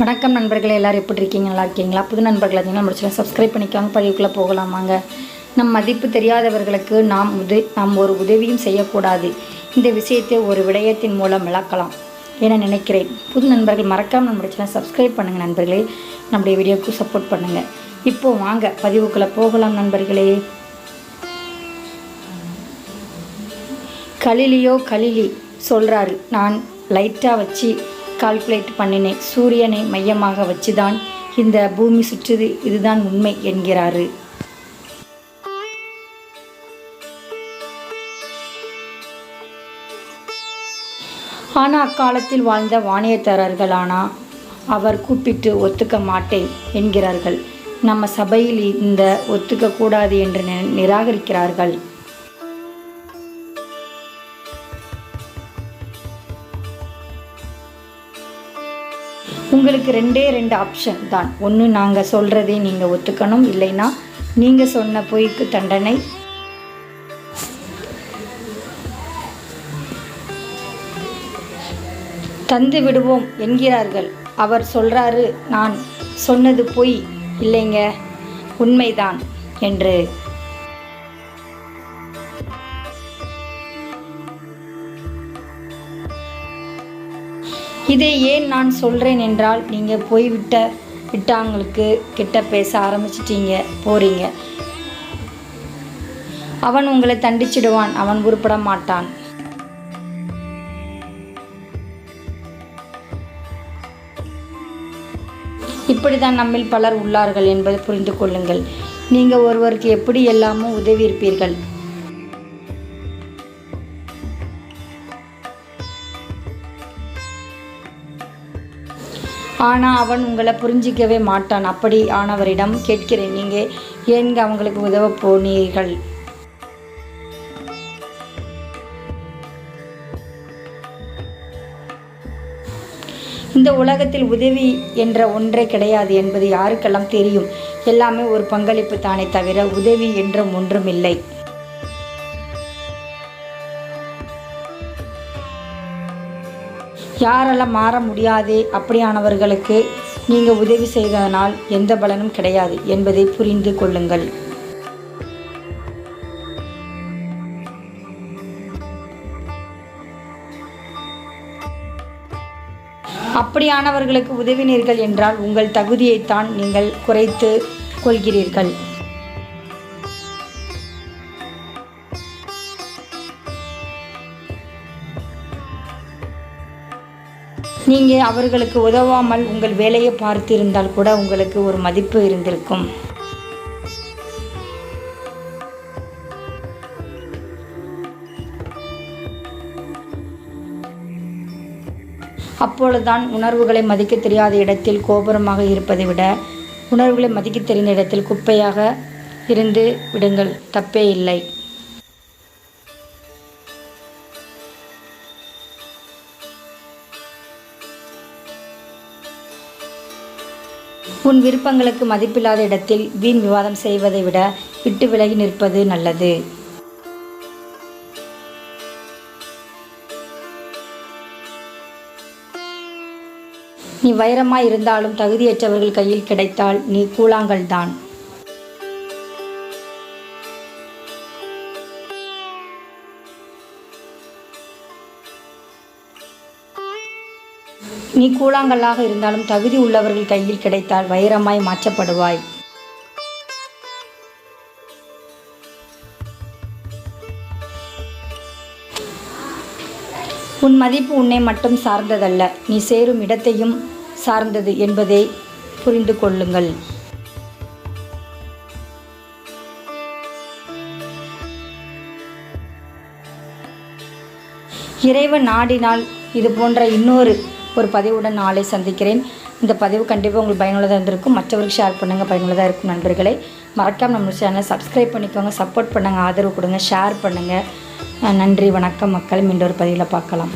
வணக்கம் நண்பர்களே எல்லோரும் எப்படி இருக்கீங்க? நல்லா இருக்கீங்களா? புது நண்பர்கள் அதிகமாக முடிச்சு சப்ஸ்கிரைப் பண்ணிக்காங்க. பதிவுக்குள்ளே போகலாம் வாங்க நம் மதிப்பு தெரியாதவர்களுக்கு நாம் உத நாம் ஒரு உதவியும் செய்யக்கூடாது. இந்த விஷயத்தை ஒரு விடயத்தின் மூலம் விளக்கலாம் என நினைக்கிறேன். புது நண்பர்கள் மறக்காமல் நம்மளுடைய சேனல் சப்ஸ்கிரைப் பண்ணுங்கள் நண்பர்களே. நம்முடைய வீடியோவுக்கு சப்போர்ட் பண்ணுங்கள் இப்போது வாங்க பதிவுக்குள்ளே போகலாம் நண்பர்களே. கலிலியோ கலிலி சொல்கிறாரு நான் லைட்டாக வச்சு கால்குலேட் பண்ணினேன். சூரியனை மையமாக வச்சுதான் இந்த பூமி சுற்றுது. இதுதான் உண்மை என்கிறாரு. ஆனால் அக்காலத்தில் வாழ்ந்த வாணியத்தாரர்களானா அவர் கூப்பிட்டு ஒத்துக்க மாட்டேன் என்கிறார்கள். நம்ம சபையில் இந்த ஒத்துக்க கூடாது என்று நி- நிராகரிக்கிறார்கள். உங்களுக்கு ரெண்டே ரெண்டு ஆப்ஷன் தான். ஒன்று நாங்கள் சொல்கிறதே நீங்கள் ஒத்துக்கணும். இல்லைன்னா நீங்கள் சொன்ன பொய்க்கு தண்டனை. தந்து விடுவோம் என்கிறார்கள். அவர் சொல்கிறாரு நான் சொன்னது பொய். இல்லைங்க. உண்மைதான். என்று இதை ஏன் நான் சொல்கிறேன் என்றால் நீங்கள் போய்விட்ட விட்டாங்களுக்கு கிட்ட பேச ஆரம்பிச்சிட்டீங்க போகிறீங்க அவன் உங்களை தண்டிச்சிடுவான் அவன் உருப்பட மாட்டான். இப்படிதான் நம்மில் பலர் உள்ளார்கள் என்பதை புரிந்து கொள்ளுங்கள். நீங்கள் ஒருவருக்கு எப்படி எல்லாமும் உதவி இருப்பீர்கள்? ஆனால் அவன் உங்களை புரிஞ்சிக்கவே மாட்டான். அப்படி ஆனவரிடம் கேட்கிறேன். நீங்கள் ஏன் அவங்களுக்கு உதவ போனீர்கள்? இந்த உலகத்தில் உதவி என்ற ஒன்றே கிடையாது என்பது யாருக்கெல்லாம் தெரியும்? எல்லாமே ஒரு பங்களிப்பு தானே தவிர உதவி என்றும் ஒன்றும் யாரெல்லாம் மாற முடியாதே அப்படியானவர்களுக்கு நீங்கள் உதவி செய்ததனால் எந்த பலனும் கிடையாது என்பதை புரிந்து கொள்ளுங்கள். அப்படியானவர்களுக்கு உதவினீர்கள் என்றால் உங்கள் தகுதியைத்தான் நீங்கள் குறைத்து கொள்கிறீர்கள். நீங்கள் அவர்களுக்கு உதவாமல் உங்கள் வேலையை பார்த்திருந்தால் கூட உங்களுக்கு ஒரு மதிப்பு இருந்திருக்கும். அப்பொழுதுதான் உணர்வுகளை மதிக்க தெரியாத இடத்தில் கோபுரமாக இருப்பதை விட உணர்வுகளை மதிக்க தெரிந்த இடத்தில் குப்பையாக இருந்து விடுங்கள். தப்பே இல்லை. உன் விருப்பங்களுக்கு மதிப்பில்லாத இடத்தில் வீண் விவாதம் செய்வதை விட விட்டு விலகி நிற்பது நல்லது. நீ வைரமாய் இருந்தாலும் தகுதியற்றவர்கள் கையில் கிடைத்தால் நீ கூழாங்கல் நீ கூழாங்கல்லாக இருந்தாலும் தகுதி உள்ளவர்கள் கையில் கிடைத்தால் வைரமாய் மாற்றப்படுவாய். உன் மதிப்பு உன்னை மட்டும் சார்ந்ததல்ல. நீ சேரும் இடத்தையும் சார்ந்தது என்பதை புரிந்து கொள்ளுங்கள். இறைவன் நாடினால் இது போன்ற இன்னொரு ஒரு பதிவுடன் நாளை சந்திக்கிறேன். இந்த பதிவு கண்டிப்பாக உங்களுக்கு பயனுள்ளதாக இருந்திருக்கும். மற்றவர்களுக்கு ஷேர் பண்ணுங்கள் பயனுள்ளதாக இருக்கும் நண்பர்களே. மறக்காமல் நம்ம சேனலை சப்ஸ்கிரைப் பண்ணிக்கோங்க. சப்போர்ட் பண்ணுங்கள் ஆதரவு கொடுங்க. ஷேர் பண்ணுங்கள் நன்றி. வணக்கம் மக்கள். மீண்டும் ஒரு பதிவில் பார்க்கலாம்.